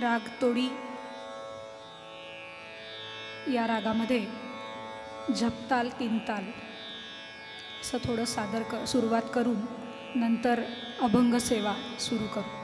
राग तोडी या रागामध्ये झपताल तीन ताल असं थोडं सादर क सुरुवात करून नंतर अभंग सेवा सुरू करू.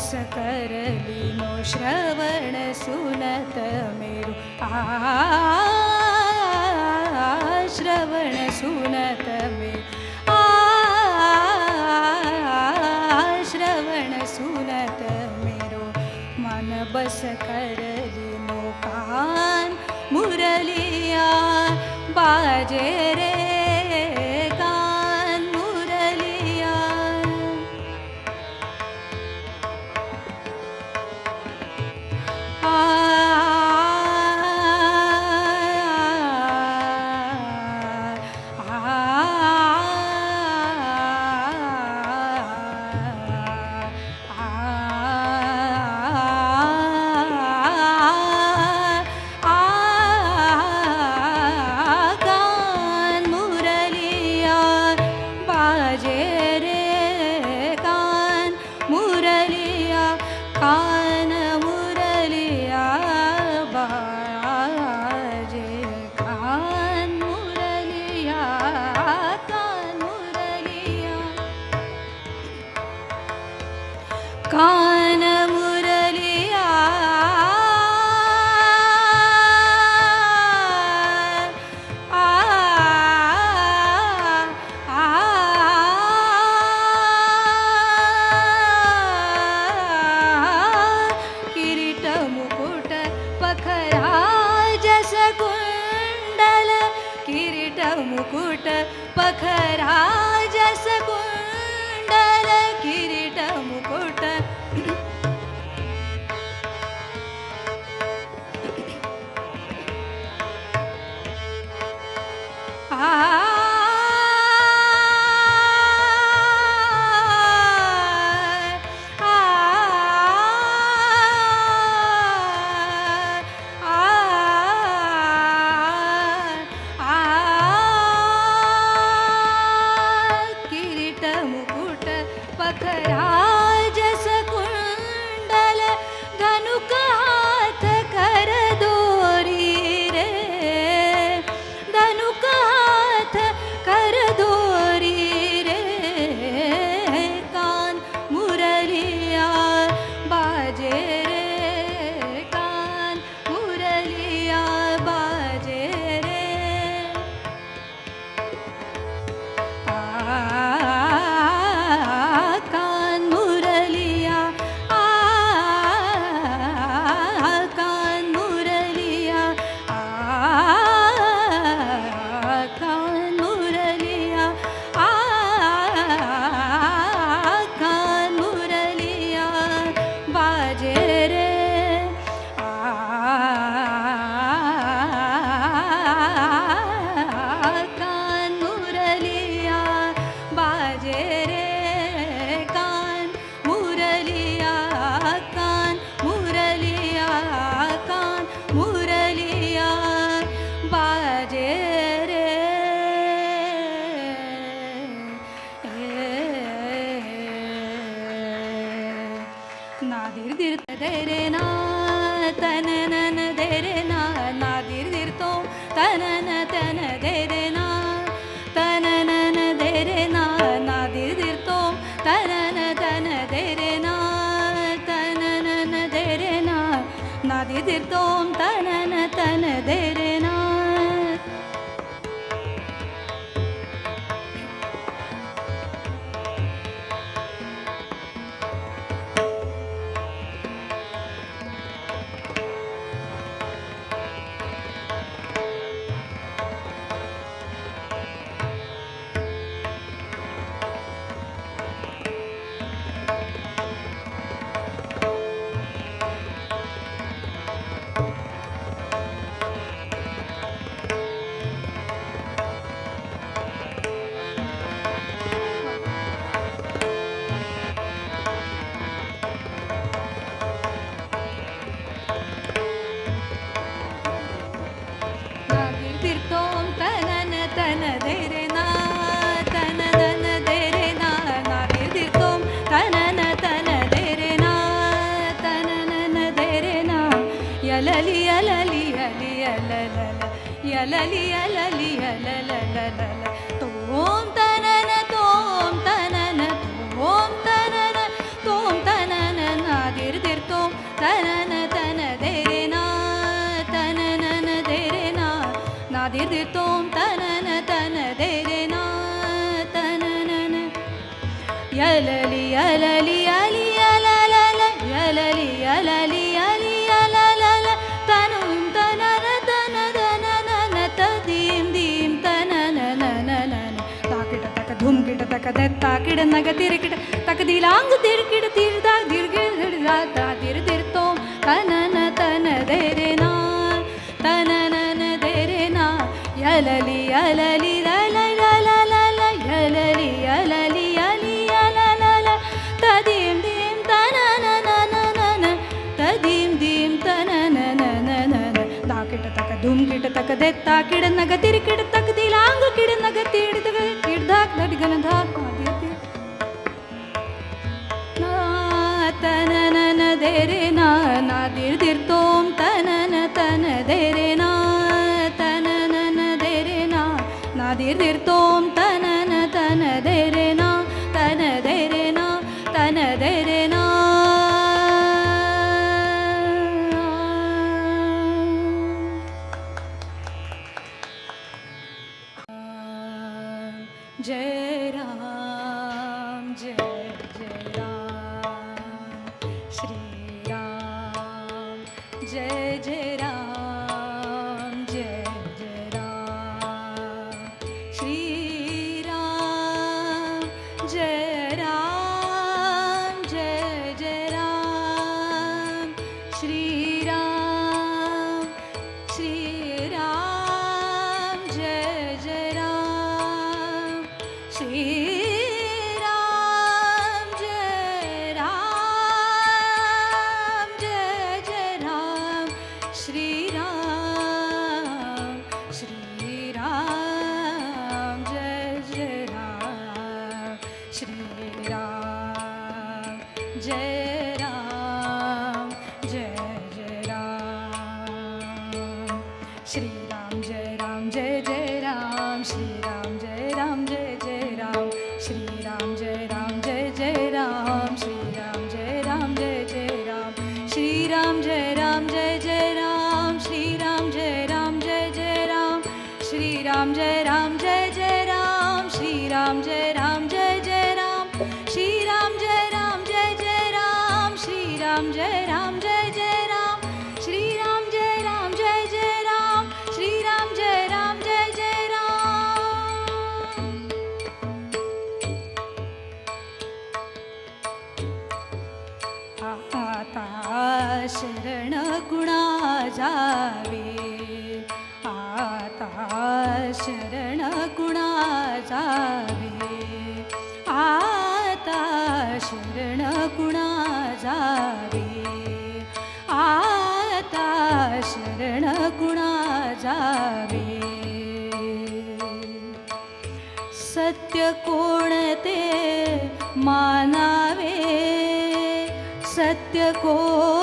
बसरी करलिनो श्रवण सुनत मेरु। आ श्रवण सुनत मे आ श्रवण सुनत मेरो। मन बस करलिनो कान मुरलिया। बाजे रे തനനന ധര താക്കിടന്നക തിരക്കിട തകതിലാങ്ക് തിരക്കിട തിരുത തിരുതിരുത്തോം തനന തന ധരനാ തനന ധരനാ യലലി യലലി ധൂം കിട്ടത്തക്ക ദെത്താക്കിടന്നക തിരിക്കിട ನಾದಿರ್ದಿರ್ತೋಂ ತನನ ತನ ದೇರೆನಾ ತನನನ ದೇರೆನಾ ನಾದಿರ್ದಿರ್ತೋಂ ತ जय जय ശ്രീ जावे. आता शरण कुणा जावे? आता शरण कुणा जावे? आता शरण कुणा जावे? सत्य कोण ते मानावे? सत्य कोण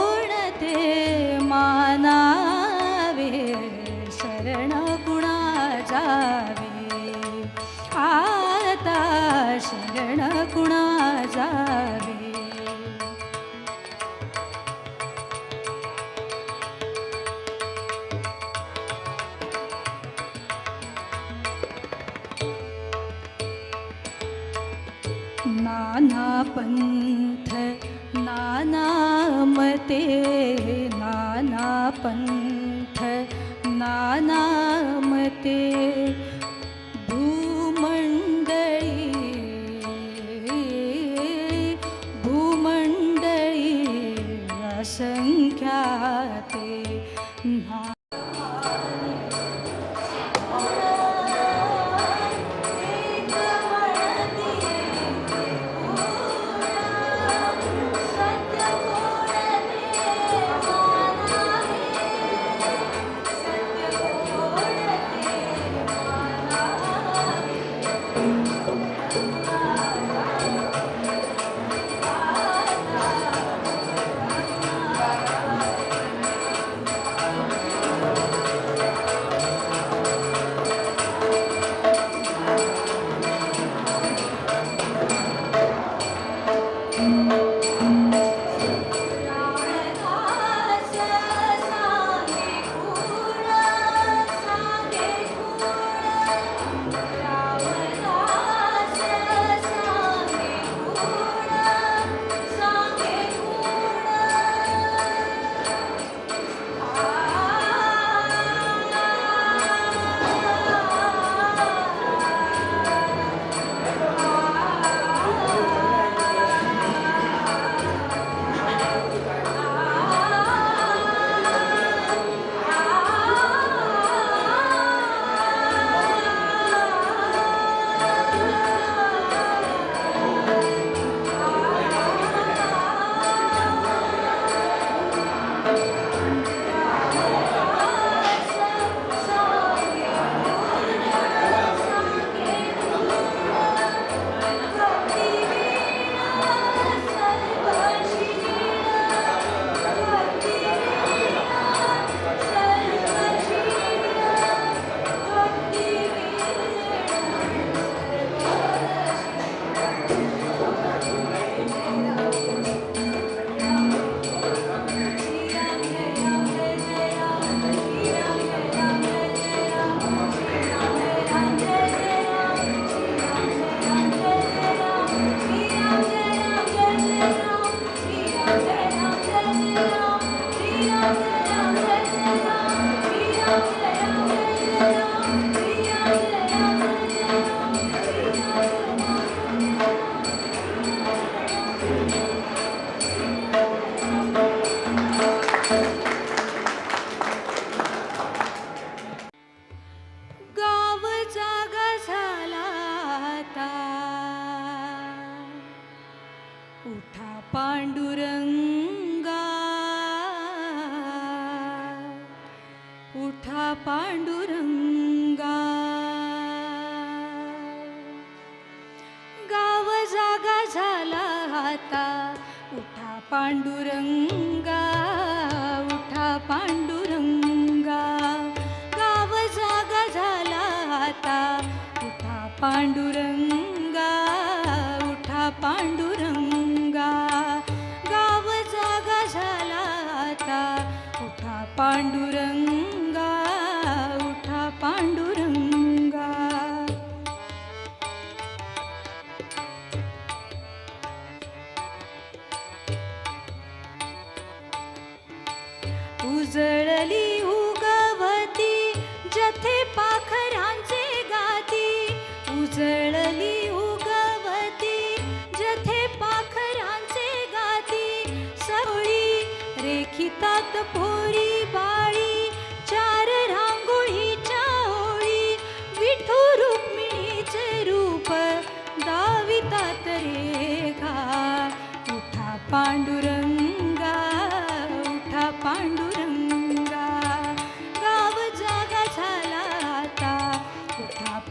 नाना पंथ नाना मते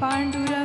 पाण्डुर